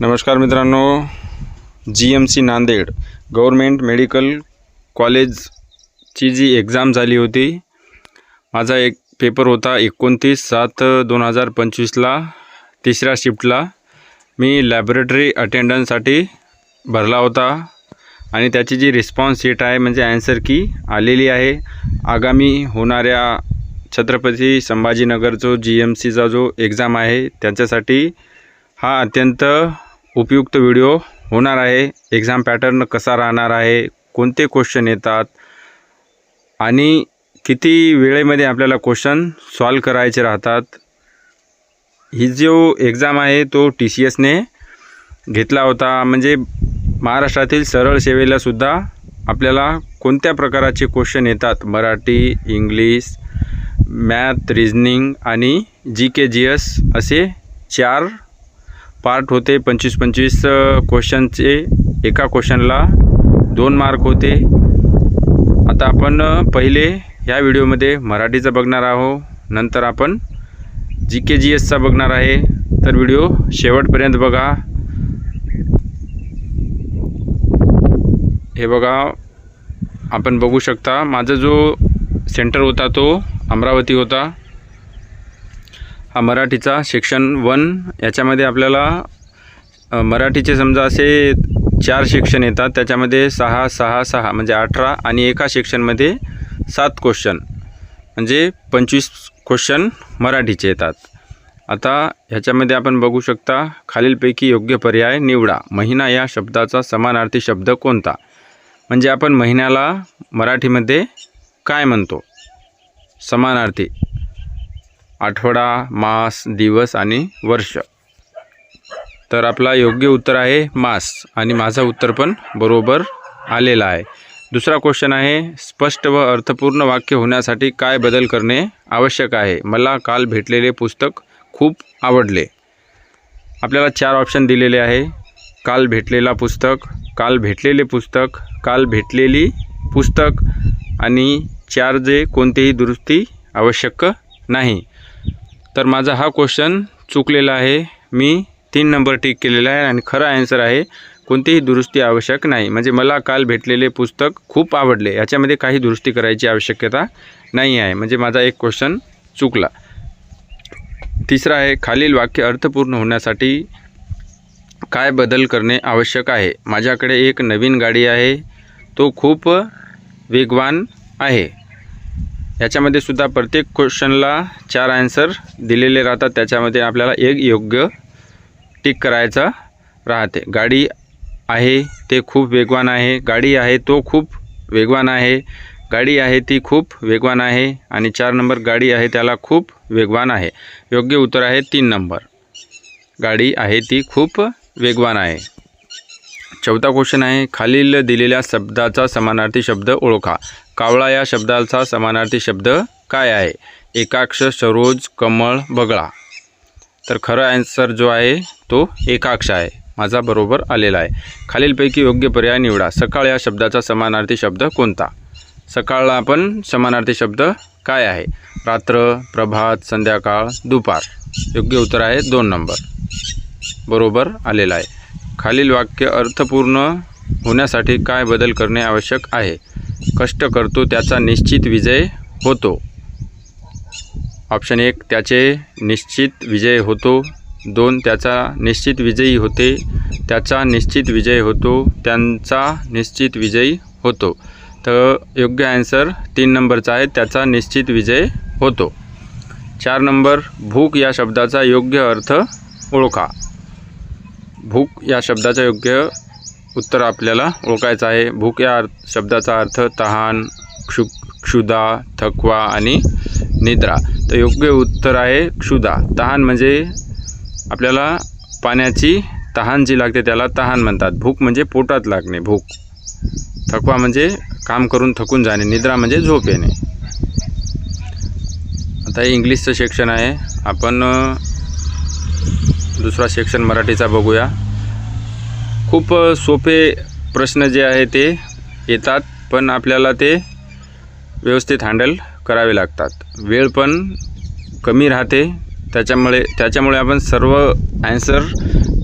नमस्कार मित्रांनो G M C Nanded government medical कॉलेजची जी एक्झाम झाली होती माझा एक पेपर होता एकोणतीस सात दोन हजार पंचवीसला तिसऱ्या शिफ्टला. मी लॅबोरेटरी अटेंडन्ससाठी भरला होता आणि त्याची जी रिस्पॉन्स शीट आहे म्हणजे ॲन्सर की आलेली आहे. आगामी होणाऱ्या छत्रपती संभाजीनगर जो जी एम सीचा जो एक्झाम आहे त्याच्यासाठी हा अत्यंत उपयुक्त व्हिडिओ होणार आहे. एक्झाम पॅटर्न कसा राहणार आहे? कोणते क्वेश्चन येतात? आणि किती वेळेमध्ये आपल्याला क्वेश्चन सॉल्व करायचे राहतात? ही जो एक्झाम आहे तो टी सी एसने घेतला होता. म्हणजे महाराष्ट्रातील सरळ सेवेलासुद्धा आपल्याला कोणत्या प्रकाराचे क्वेश्चन येतात? मराठी इंग्लिश मॅथ रिजनिंग आणि जी के जी एस असे चार पार्ट होते पंचवीस पंचवीस क्वेश्चनचे एका क्वेश्चनला दोन मार्क होते. आता आपण पहिले ह्या व्हिडिओमध्ये मराठीचा बघणार आहोत. नंतर आपण जी के जी एसचा बघणार आहे. तर व्हिडिओ शेवटपर्यंत बघा. हे बघा आपण बघू शकता. माझा जो सेंटर होता तो अमरावती होता. हा मराठीचा सेक्शन वन याच्यामध्ये आपल्याला मराठीचे समजा असे चार सेक्शन येतात. त्याच्यामध्ये सहा सहा सहा म्हणजे अठरा आणि एका सेक्शनमध्ये सात क्वेश्चन म्हणजे पंचवीस क्वेश्चन मराठीचे येतात. आता ह्याच्यामध्ये आपण बघू शकता खालीलपैकी योग्य पर्याय निवडा. महिना या शब्दाचा समानार्थी शब्द कोणता? म्हणजे आपण महिन्याला मराठीमध्ये काय म्हणतो? समानार्थी. आठवडा मास दिवस आणि वर्ष. तर आपला योग्य उत्तर आहे मास आणि माझा उत्तर पण बरोबर आलेला आहे. दुसरा क्वेश्चन आहे स्पष्ट व अर्थपूर्ण वाक्य होण्यासाठी काय बदल करणे आवश्यक आहे? मला काल भेटलेले पुस्तक खूप आवडले. आपल्याला चार ऑप्शन दिलेले आहे. काल भेटलेला पुस्तक काल भेटलेले पुस्तक काल भेटलेली पुस्तक आणि चार जे कोणतेही दुरुस्ती आवश्यक नाही. तर माझा हा क्वेश्चन चुकलेला आहे. मी तीन नंबर टिक केलेला आहे आणि खरा ॲन्सर आहे कोणतीही दुरुस्ती आवश्यक नाही. म्हणजे मला काल भेटलेले पुस्तक खूप आवडले. याच्यामध्ये काही दुरुस्ती करायची आवश्यकता नाही आहे. म्हणजे माझा एक क्वेश्चन चुकला. तिसरा आहे खालील वाक्य अर्थपूर्ण होण्यासाठी काय बदल करणे आवश्यक आहे? माझ्याकडे एक नवीन गाडी आहे. तो खूप वेगवान आहे. याच्यामध्ये सुद्धा प्रत्येक क्वेश्चनला चार आन्सर दिलेले राहतात. त्याच्यामध्ये आपल्याला एक योग्य टिक करायचा राहते. गाडी आहे ते खूप वेगवान आहे. गाडी आहे तो खूप वेगवान आहे. गाडी आहे ती खूप वेगवान आहे. आणि चार नंबर गाडी आहे त्याला खूप वेगवान आहे. योग्य उत्तर आहे तीन नंबर. गाडी आहे ती खूप वेगवान आहे. चौथा क्वेश्चन आहे खालील दिलेल्या शब्दाचा समानार्थी शब्द ओळखा. कावळा या शब्दाचा समानार्थी शब्द काय आहे? एकाक्ष सरोज कमळ बगळा. तर खरं ॲन्सर जो आहे तो एकाक्ष आहे. माझा बरोबर आलेला आहे. खालीलपैकी योग्य पर्याय निवडा. सकाळ या शब्दाचा समानार्थी शब्द कोणता? सकाळला आपण समानार्थी शब्द काय आहे? रात्र प्रभात संध्याकाळ दुपार. योग्य उत्तर आहे दोन नंबर. बरोबर आलेला आहे. खालील वाक्य अर्थपूर्ण होण्यासाठी काय बदल करणे आवश्यक आहे? कष्ट करतो त्याचा निश्चित विजय होतो. ऑप्शन एक त्याचे निश्चित विजय होतो. दोन त्याचा निश्चित विजयी होते. त्याचा निश्चित विजय होतो. त्यांचा निश्चित विजयी होतो. तर योग्य ॲन्सर तीन नंबरचा आहे. त्याचा निश्चित विजय होतो. चार नंबर भूक या शब्दाचा योग्य अर्थ ओळखा. भूक या शब्दाचा योग्य उत्तर आपल्याला ओळखायचं आहे. भूक या अर्थ शब्दाचा अर्थ तहान क्षु क्षुदा थकवा आणि निद्रा. तर योग्य उत्तर आहे क्षुदा. तहान म्हणजे आपल्याला पाण्याची तहान जी लागते त्याला तहान म्हणतात. भूक म्हणजे पोटात लागणे भूक. थकवा म्हणजे काम करून थकून जाणे निद्रा म्हणजे झोप येणे. आता हे इंग्लिशचं सेक्शन आहे. आपण दुसरा सेक्शन मराठीचा बघूया. खूप सोपे प्रश्न जे आहे ते येतात पण आपल्याला ते व्यवस्थित हँडल करावे लागतात. वेळ पण कमी राहते त्याच्यामुळे त्याच्यामुळे आपण सर्व ॲन्सर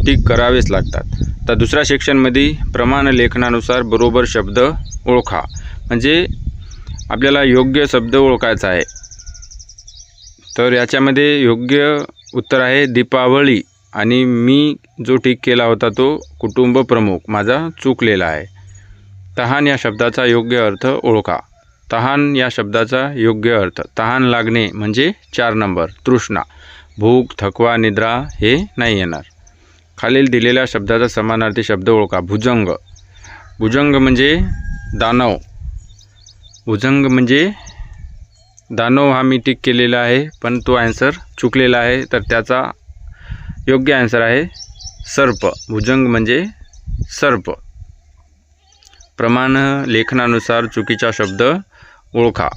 टिक करावेच लागतात. तर दुसऱ्या सेक्शनमध्ये प्रमाण लेखनानुसार बरोबर शब्द ओळखा. म्हणजे आपल्याला योग्य शब्द ओळखायचा आहे. तर याच्यामध्ये योग्य उत्तर आहे दीपावली. आणि मी जो ठीक केला होता तो कुटुंब प्रमुख माझा चुकलेला आहे. तहान या शब्दाचा योग्य अर्थ ओळखा. तहान या शब्दाचा योग्य अर्थ तहान लागणे म्हणजे चार नंबर तृष्णा. भूक थकवा निद्रा हे नाही येणार. खालील दिलेल्या शब्दाचा समानार्थी शब्द ओळखा. भुजंग. भुजंग म्हणजे दानव. भुजंग म्हणजे दानव हा मी टिक केलेला आहे पण तो ॲन्सर चुकलेला आहे तर त्याचा योग्य आन्सर आहे सर्प. भुजंग म्हणजे सर्प. प्रमाण लेखनानुसार चुकीचा शब्द ओळखा.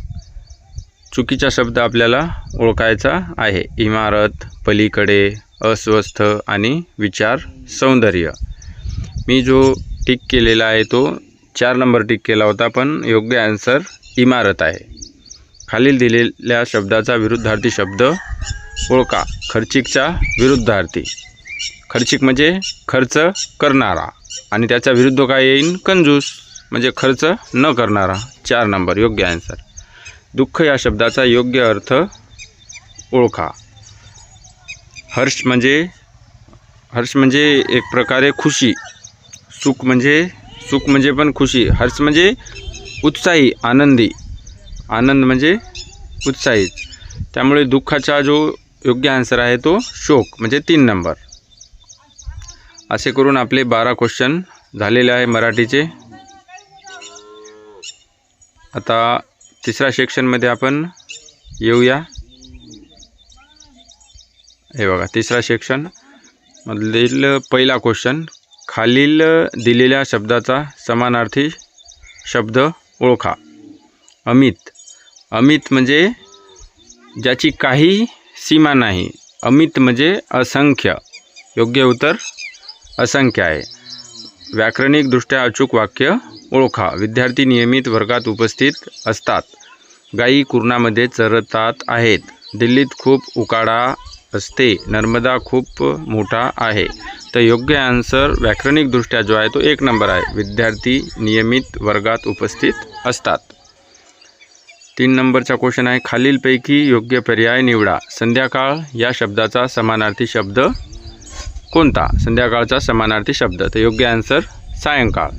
चुकीचा शब्द आपल्याला ओळखायचा आहे. इमारत पलीकडे अस्वस्थ आणि विचार सौंदर्य. मी जो टिक केलेला आहे तो चार नंबर टिक केला होता पण योग्य ॲन्सर इमारत आहे. खालील दिलेल्या शब्दाचा विरुद्धार्थी शब्द ओळखा. खर्चिकचा विरुद्धार्थी. खर्चिक म्हणजे खर्च करणारा. आणि त्याचा विरुद्ध काय येईन? कंजूस. म्हणजे खर्च न करणारा. चार नंबर. योग्य आन्सर दुःख या शब्दाचा योग्य अर्थ ओळखा. हर्ष म्हणजे हर्ष म्हणजे एक प्रकारे खुशी. सुख म्हणजे सुख म्हणजे पण खुशी. हर्ष म्हणजे उत्साही आनंदी. आनंद म्हणजे उत्साहित त्यामुळे दुःखाचा जो योग्य आन्सर आहे तो शोक म्हणजे तीन नंबर असे करून आपले बारा क्वेश्चन झालेले आहे मराठीचे. आता तिसऱ्या सेक्शनमध्ये आपण येऊया. हे बघा तिसरा सेक्शन मधील पहिला क्वेश्चन खालील दिलेल्या शब्दाचा समानार्थी शब्द ओळखा. अमित. अमित म्हणजे ज्याची काही सीमा नाही. अमित म्हणजे असंख्य. योग्य उत्तर असंख्य आहे. व्याकरणिकदृष्ट्या अचूक वाक्य ओळखा. विद्यार्थी नियमित वर्गात उपस्थित असतात. गायी कुरणामध्ये चरतात आहेत. दिल्लीत खूप उकाडा असते. नर्मदा खूप मोठा आहे. तर योग्य आन्सर व्याकरणिकदृष्ट्या जो आहे तो एक नंबर आहे. विद्यार्थी नियमित वर्गात उपस्थित असतात. तीन नंबरचा क्वेश्चन आहे खालीलपैकी योग्य पर्याय निवडा. संध्याकाळ या शब्दाचा समानार्थी शब्द कोणता? संध्याकाळचा समानार्थी शब्द. तर योग्य आन्सर सायंकाळ.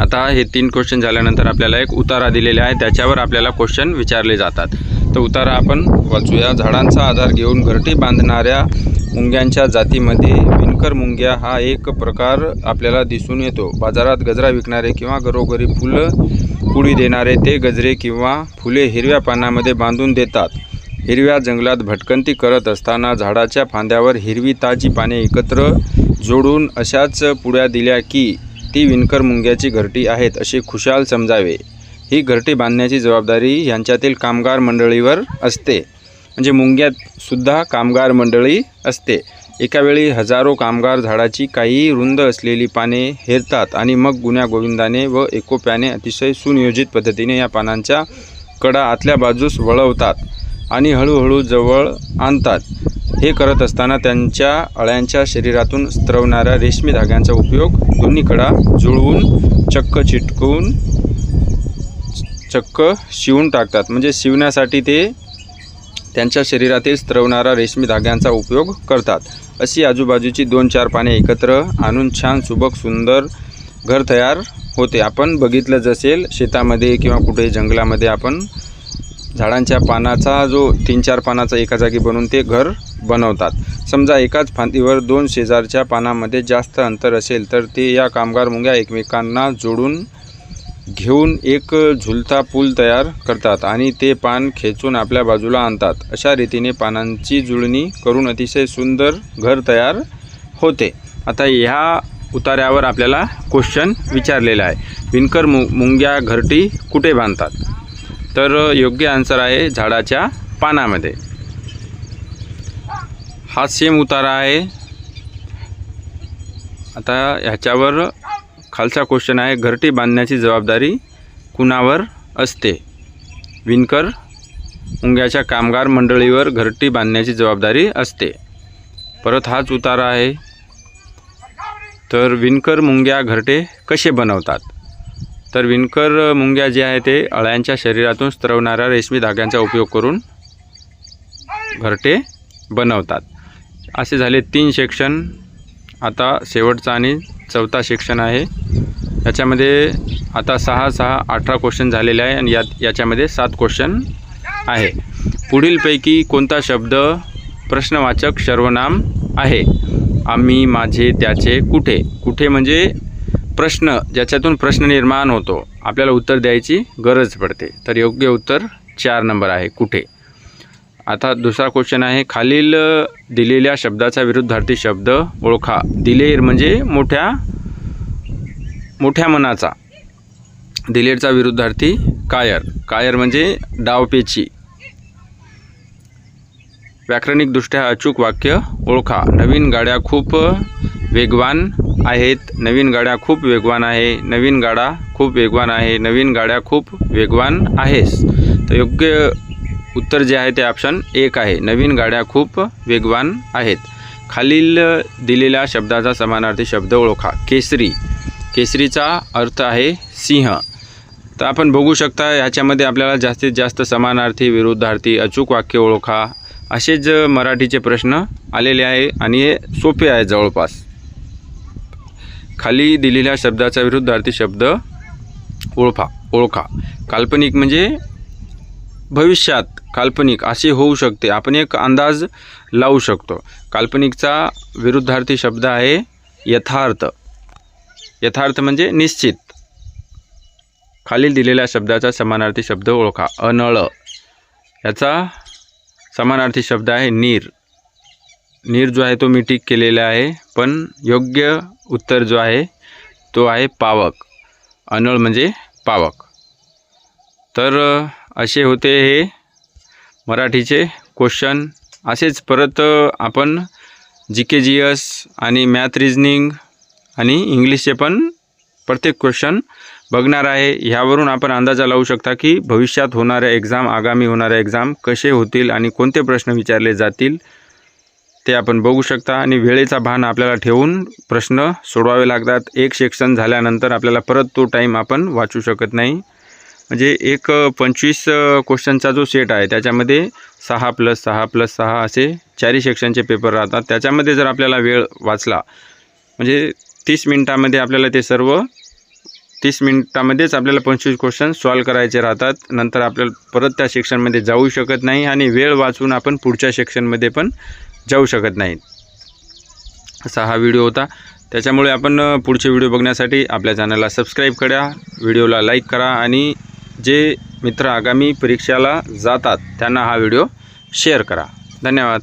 आता हे तीन क्वेश्चन झाल्यानंतर आपल्याला एक उतारा दिलेला आहे त्याच्यावर आपल्याला क्वेश्चन विचारले जातात. तर उतारा आपण वाचूया. झाडांचा आधार घेऊन घरटी बांधणाऱ्या मुंग्यांच्या जातीमध्ये विणकर मुंग्या हा एक प्रकार आपल्याला दिसून येतो. बाजारात गजरा विकणारे किंवा घरोघरी फुलं पुडी देणारे ते गजरे किंवा फुले हिरव्या पानामध्ये बांधून देतात. हिरव्या जंगलात भटकंती करत असताना झाडाच्या फांद्यावर हिरवी ताजी पाने एकत्र जोडून अशाच पुड्या दिल्या की ती विणकर मुंग्याची घरटी आहेत असे खुशाल समजावे. ही घरटी बांधण्याची जबाबदारी यांच्यातील कामगार मंडळीवर असते. म्हणजे मुंग्यातसुद्धा कामगार मंडळी असते. एकावेळी हजारो कामगार झाडाची काही रुंद असलेली पाने हेरतात आणि मग गुन्ह्या गोविंदाने व एकोप्याने अतिशय सुनियोजित पद्धतीने या पानांच्या कडा आतल्या बाजूस वळवतात आणि हळूहळू जवळ आणतात. हे करत असताना त्यांच्या अळ्यांच्या शरीरातून स्त्रवणाऱ्या रेशमी धाग्यांचा उपयोग दोन्ही कडा जुळवून चक्क चिटकवून चक्क शिवून टाकतात. म्हणजे शिवण्यासाठी ते त्यांच्या शरीरातील स्त्रवणारा रेशमी धाग्यांचा उपयोग करतात. अशी आजूबाजूची दोन चार पाने एकत्र आणून छान सुबक सुंदर घर तयार होते. आपण बघितलं जसेल शेतामध्ये किंवा कुठे जंगलामध्ये आपण झाडांच्या पानाचा जो तीन चार पानाचा एका जागी बनवून ते घर बनवतात. समजा एकाच फांदीवर दोन शेजारच्या पानामध्ये जास्त अंतर असेल तर ते या कामगार मुंग्या एकमेकांना जोडून घेऊन एक झुलता पूल तयार करतात आणि ते पान खेचून आपल्या बाजूला आणतात. अशा रीतीने पानांची जुळणी करून अतिशय सुंदर घर तयार होते. आता ह्या उतार्यावर आपल्याला क्वेश्चन विचारलेला आहे. विणकर मु मुंग्या घरटी कुठे बांधतात? तर योग्य आन्सर आहे झाडाच्या पानामध्ये. हा सेम उतारा आहे. आता ह्याच्यावर खालचा क्वेश्चन आहे घरटी बांधण्याची जबाबदारी कुणावर असते? विणकर मुंग्याच्या कामगार मंडळीवर घरटी बांधण्याची जबाबदारी असते. परत हाच उतारा आहे. तर विणकर मुंग्या घरटे कसे बनवतात? तर विणकर मुंग्या जे आहे ते अळ्यांच्या शरीरातून स्त्रवणाऱ्या रेशमी धाग्यांचा उपयोग करून घरटे बनवतात. असे झाले तीन सेक्शन. आता शेवटचा आणि चौथा सेक्शन आहे. याच्यामध्ये आता सहा सहा अठरा क्वेश्चन झालेले आहे आणि यात याच्यामध्ये सात क्वेश्चन आहे. पुढीलपैकी कोणता शब्द प्रश्नवाचक सर्वनाम आहे? आम्ही माझे त्याचे कुठे? कुठे म्हणजे प्रश्न ज्याच्यातून प्रश्न निर्माण होतो. आपल्याला उत्तर द्यायची गरज पडते. तर योग्य उत्तर चार नंबर आहे. कुठे? आता दुसरा क्वेश्चन आहे खालील दिलेल्या शब्दाचा विरुद्धार्थी शब्द ओळखा. दिलेर म्हणजे मोठ्या मोठ्या मनाचा. दिलेरचा विरुद्धार्थी कायर. कायर म्हणजे डावपेची व्याकरणिकदृष्ट्या अचूक वाक्य ओळखा. नवीन गाड्या खूप वेगवान आहेत. नवीन गाड्या खूप वेगवान आहे. नवीन गाडा खूप वेगवान आहे. नवीन गाड्या खूप वेगवान आहेस. तर योग्य उत्तर जे आहे ते ऑप्शन एक आहे. नवीन गाड्या खूप वेगवान आहेत. खालील दिलेल्या शब्दाचा समानार्थी शब्द ओळखा. केसरी. केसरीचा अर्थ आहे सिंह. तर आपण बघू शकता याच्यामध्ये आपल्याला जास्तीत जास्त समानार्थी विरुद्धार्थी अचूक वाक्य ओळखा. असेच मराठीचे प्रश्न आलेले आहे आणि हे सोपे आहे जवळपास. खाली दिलेल्या शब्दाचा विरुद्धार्थी शब्द ओळखा. ओळखा. काल्पनिक म्हणजे भविष्यात. काल्पनिक असे होऊ शकते. आपण एक अंदाज लावू शकतो. काल्पनिकचा विरुद्धार्थी शब्द आहे यथार्थ. यथार्थ म्हणजे निश्चित. खालील दिलेल्या शब्दाचा समानार्थी शब्द ओळखा. अनळ. याचा समानार्थी शब्द आहे नीर. नीर जो आहे तो मी टिक केलेला आहे पण योग्य उत्तर जो आहे तो आहे पावक. अनळ म्हणजे पावक. तर असे होते हे मराठीचे क्वेश्चन असेच परत आपण जी के जी एस आणि मॅथ रिजनिंग आणि इंग्लिशचे पण प्रत्येक क्वेश्चन बघणार आहे. ह्यावरून आपण अंदाजा लावू शकता की भविष्यात होणाऱ्या एक्झाम आगामी होणाऱ्या एक्झाम कसे होतील आणि कोणते प्रश्न विचारले जातील ते आपण बघू शकता. आणि वेळेचा भान आपल्याला ठेवून प्रश्न सोडवावे लागतात. एक सेक्शन झाल्यानंतर आपल्याला परत तो टाईम आपण वाचू शकत नाही. म्हणजे एक पंचवीस क्वेश्चनचा जो सेट आहे त्याच्यामध्ये सहा प्लस सहा प्लस सहा असे चारही सेक्शनचे पेपर राहतात. त्याच्यामध्ये जर आपल्याला वेळ वाचला म्हणजे तीस मिनटामध्ये आपल्याला ते सर्व तीस मिनटामध्येच आपल्याला पंचवीस क्वेश्चन सॉल्व करायचे राहतात. नंतर आपल्याला परत त्या सेक्शनमध्ये जाऊ शकत नाही आणि वेळ वाचून आपण पुढच्या सेक्शनमध्ये पण जाऊ शकत नाही. असा हा व्हिडिओ होता. त्याच्यामुळे आपण पुढचे व्हिडिओ बघण्यासाठी आपल्या चॅनलला सबस्क्राईब करा व्हिडिओला लाईक करा आणि जे मित्र आगामी परीक्षेला जातात त्यांना हा व्हिडिओ शेअर करा. धन्यवाद.